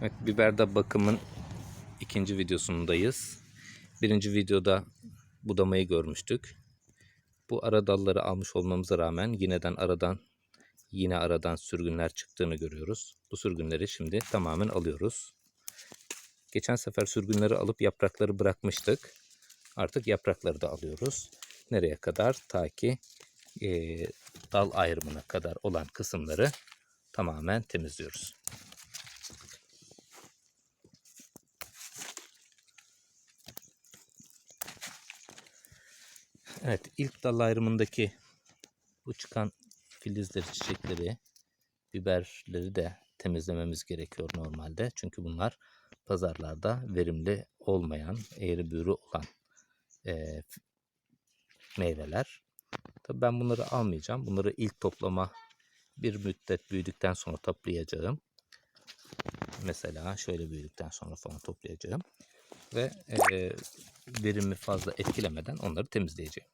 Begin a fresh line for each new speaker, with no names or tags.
Evet, biberde bakımın ikinci videosundayız. Birinci videoda budamayı görmüştük. Bu ara dalları almış olmamıza rağmen yineden aradan yine aradan sürgünler çıktığını görüyoruz. Bu sürgünleri şimdi tamamen alıyoruz. Geçen sefer sürgünleri alıp yaprakları bırakmıştık. Artık yaprakları da alıyoruz. Nereye kadar? Ta ki eee, dal ayrımına kadar olan kısımları tamamen temizliyoruz. Evet, ilk dal ayrımındaki bu çıkan filizleri, çiçekleri, biberleri de temizlememiz gerekiyor normalde. Çünkü bunlar pazarlarda verimli olmayan, eğri büğrü olan eee, meyveler. Tabii ben bunları almayacağım. Bunları ilk toplama bir müddet büyüdükten sonra toplayacağım. Mesela şöyle büyüdükten sonra falan toplayacağım. Ve eee verimi fazla etkilemeden onları temizleyeceğim.